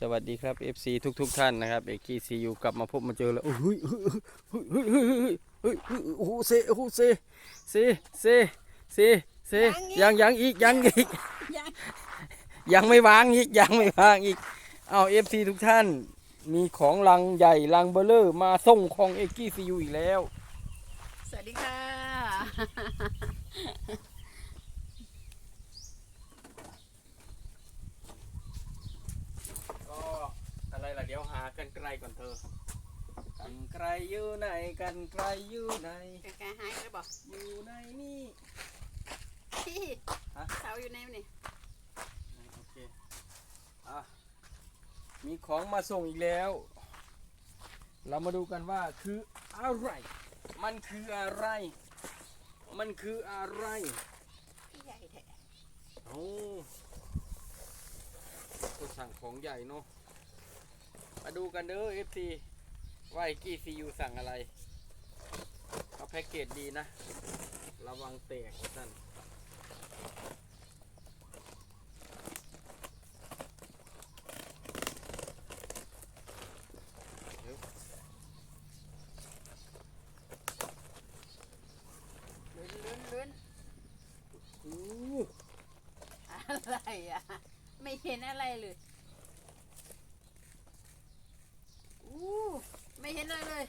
สวัสดีครับ FC ทุกทุกๆท่านนะครับเอกกี้ซียูกลับมาพบมาเจอแล้วโอ้โหเฮ้ยเฮ้ยเฮ้ยเฮ้ยเฮ้ยเฮ้ยโอ้โหเซโอ้โหเซเซเซเซเซยังยังอีกยังอีกยังยังไม่วางอีกยังไม่วางอีกเอาเอฟซีทุกท่าน มีของลังใหญ่ลังเบลเลอร์มาส่งของเอกกี้ซียูอีกแล้ว สวัสดีค่ะ ก็อะไรล่ะเดี๋ยวหากันไกลก่อนเธอกันไกลอยู่ไหนกันไกลอยู่ไหนกกาหายไปบอกอยู่ในนี่ พี่ฮะ เสาอยู่ไหนวะนี่โอเคอะมีของมาส่งอีกแล้ว เรามาดูกันว่าคืออะไร มันคืออะไร มันคืออะไรพี่ใหญ่แท้โอ้ก็สั่งของใหญ่เนาะ มาดูกันเด้อ FC ว่าไอ้กี้ซียูสั่งอะไรเอาแพ็กเกจดีนะ ระวังแตกท่านลื่นลื่นลื่นอู้อะไรอะ ไม่เห็นอะไรเลย อู้ไม่เห็นเลยเลย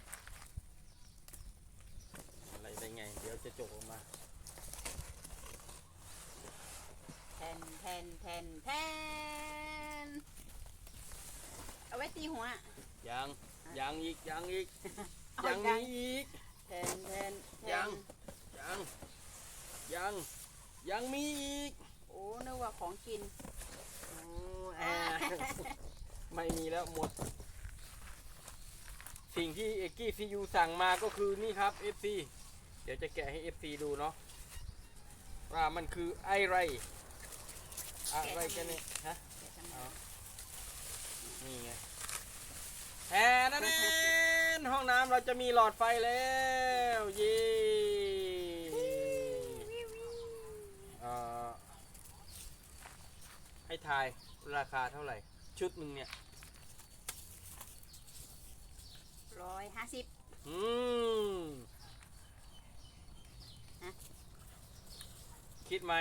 อะไรได้ไง เดี๋ยวจะจกออกมาแทนแทนแทนแทนเอาไว้ตีหัว ยังยังอีกยังอีกเอายังยัมีงอีกแทนแทนแทยันงยังยังยังมีอีกโอ้นึกว่าของกิน โอ้แอร์ไม่มีแล้วหมด สิ่งที่เอกกี้ซียูสั่งมาก็คือนี่ครับ FC เดี๋ยวจะแกะให้ FC ดูเนาะว่ามันคือไอไรอะไรกันเนี่ยฮะนี่ไงแฮนั่นเองห้องน้ำเราจะมีหลอดไฟแล้วเย้เอ่อให้ทายราคาเท่าไหร่ ชุดหนึ่งเนี่ย ร้อย ห้าสิบอืมฮะคิดไหม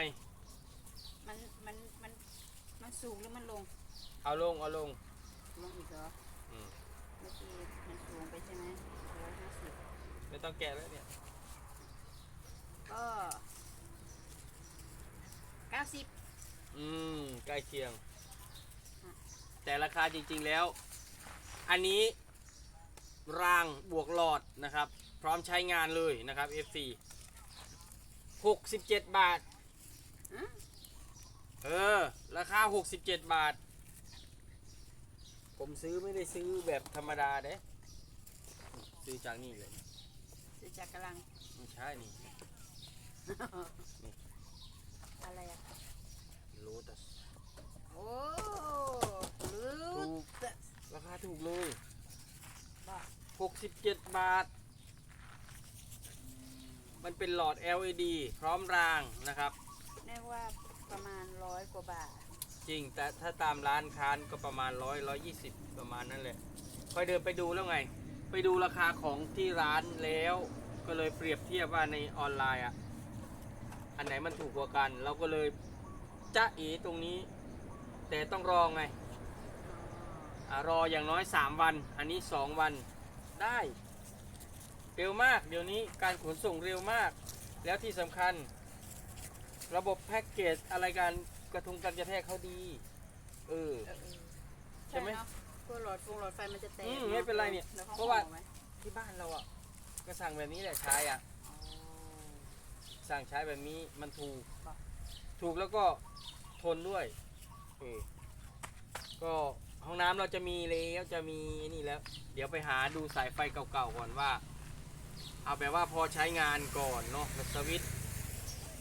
มันมันมันมันสูงหรือมันลงเอาลงเอาลงลงอีกเหรออืมเมื่อกี้มันสูงไปใช่ไหมร้อยห้าสิบไม่ต้องแกะแล้วเนี่ย ก็เก้าสิบอืมใกล้เคียงอะแต่ราคาจริงๆแล้ว อันนี้ รางบวกหลอดนะครับ พร้อมใช้งานเลยนะครับ FC 67 บาท เออ ราคา 67 บาท ผมซื้อไม่ได้ซื้อแบบธรรมดาเด้ซื้อจากนี่เลย ซื้อจากกำลัง ไม่ใช่นี่ อะไรอะโลตัสโอ้ลืถูดกราคาถูกเลยบ อก67บาท มันเป็นหลอด LED พร้อมรางนะครับเรียกว่าประมาณร้อยกว่าบาท จริง แต่ถ้าตามร้านค้านก็ประมาณร้อยร้อยยี่สิบประมาณนั้นแหละค่อยเดินไปดูแล้วไง ไปดูราคาของที่ร้านแล้ว ก็เลยเปรียบเทียบว่าในออนไลน์อะ อันไหนมันถูกกว่ากัน เราก็เลยจะเอตรงนี้ แต่ต้องรอไงอะรออย่างน้อย 3 วัน อันนี้ 2 วัน ได้ เร็วมากเดี๋ยวนี้การขนส่งเร็วมาก แล้วที่สำคัญ ระบบแพ็กเกจอะไรกันกระทุงกันกระแทกเขาดี เออเออใช่ไหมเนาะกลัวหลอดฟงหลอดไฟมันจะแตกอืมไม่เป็นไรเนี่ยดี๋ขเพราะว่า ห่อไหมที่บ้านเราอะก็สั่งแบบนี้แหละใช้อะ อ๋อ สั่งใช้แบบนี้มันถูกครับถูกแล้วก็ทนด้วยเออก็ ห้องน้ำเราจะมีแล้วจะมีนี่แล้ว เดี๋ยวไปหาดูสายไฟเก่าๆก่อนว่า เอาแบบว่าพอใช้งานก่อนเนาะแล้วสวิตช์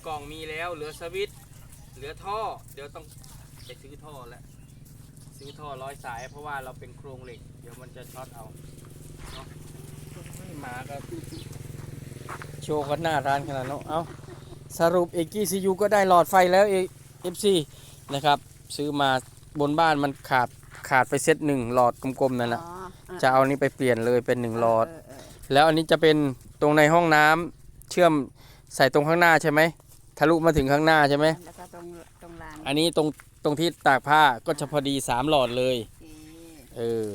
กล่องมีแล้วเหลือสวิตช์เหลือท่อ เดี๋ยวต้องไปซื้อท่อแล้วซื้อท่อร้อยสาย เพราะว่าเราเป็นโครงเหล็ก เดี๋ยวมันจะช็อตเอาเนาะไม่มาก็โชว์กันหน้าร้านขนาดนั้นเอาสรุปเอกี้ซียูก็ได้หลอดไฟแล้วเอฟซีนะครับ ซื้อมาบนบ้านมันขาด ขาดไปเซตหนึ่งหลอดกลมๆนั่นแหละอ๋ออ่จะเอานี้ไปเปลี่ยนเลยเป็นหนึ่งหลอด เเออแล้วอันนี้จะเป็นตรงในห้องน้ำเชื่อมใส่ตรงข้างหน้าใช่ไหมทะลุมาถึงข้างหน้าใช่ไหมแล้วก็ตรงตรงลานอันนี้ตรงตรงที่ตากผ้าก็จะพอดีสามหลอดเลยโอเคเออ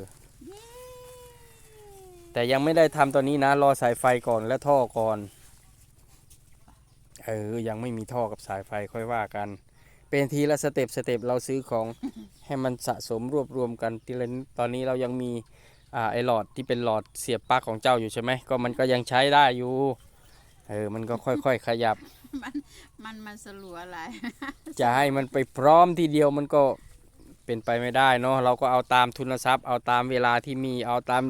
แต่ยังไม่ได้ทำตัวนี้นะรอสายไฟก่อนและท่อก่อนเออยังไม่มีท่อกับสายไฟค่อยว่ากัน เป็นทีละสเต็ปสเต็ปเราซื้อของให้มันสะสมรวบรวมกันทีละนิดตอนนี้เรายังมีอ่าไอหลอดที่เป็นหลอดเสียบปลั๊กของเจ้าอยู่ใช่ไหมก็มันก็ยังใช้ได้อยู่เออมันก็ค่อยๆขยับมันมันสลัวอะไร จะให้มันไปพร้อมทีเดียวมันก็เป็นไปไม่ได้เนาะเราก็เอาตามทุนทรัพย์ เอาตามเวลาที่มีเอาตาม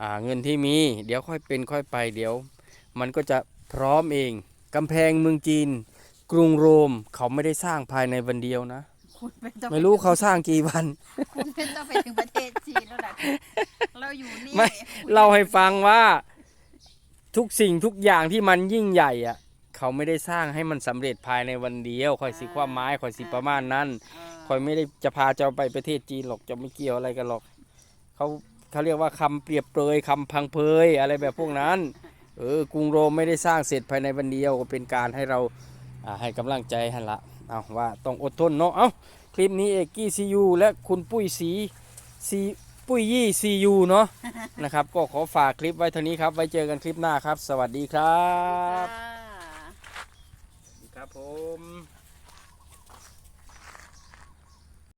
อ่าเงินที่มี เดี๋ยวค่อยเป็นค่อยไปเดี๋ยว มันก็จะพร้อมเองกำแพงเมืองจีน กรุงโรมเขาไม่ได้สร้างภายในวันเดียวนะ คุณไม่ต้องไม่รู้เขาสร้างกี่วัน คุณไม่ต้องไปถึงประเทศจีนแล้วแหละเราอยู่นี่ไม่ เล่าให้ฟังว่าทุกสิ่งทุกอย่างที่มันยิ่งใหญ่อะเขาไม่ได้สร้างให้มันสำเร็จภายในวันเดียวคอยสิความหมายคอยสิประมาณนั้นเออคอยไม่ได้จะพาเจ้าไปประเทศจีนหรอกจะไม่เกี่ยวอะไรกันหรอกเขาเขาเรียกว่าคำเปรียบเปรยคำพังเพยอะไรแบบพวกนั้น เออกรุงโรมไม่ได้สร้างเสร็จภายในวันเดียวก็เป็นการให้เราอ่า ให้กำลังใจหันละเอาว่าต้องอดทนเนาะเอาคลิปนี้เอกกี้ซียูและคุณปุ้ยสีซีปุ้ยยี่ซียูเนาะนะครับ ก็ขอฝากคลิปไว้เท่านี้ครับ ไว้เจอกันคลิปหน้าครับ สวัสดีครับค่ะครับผม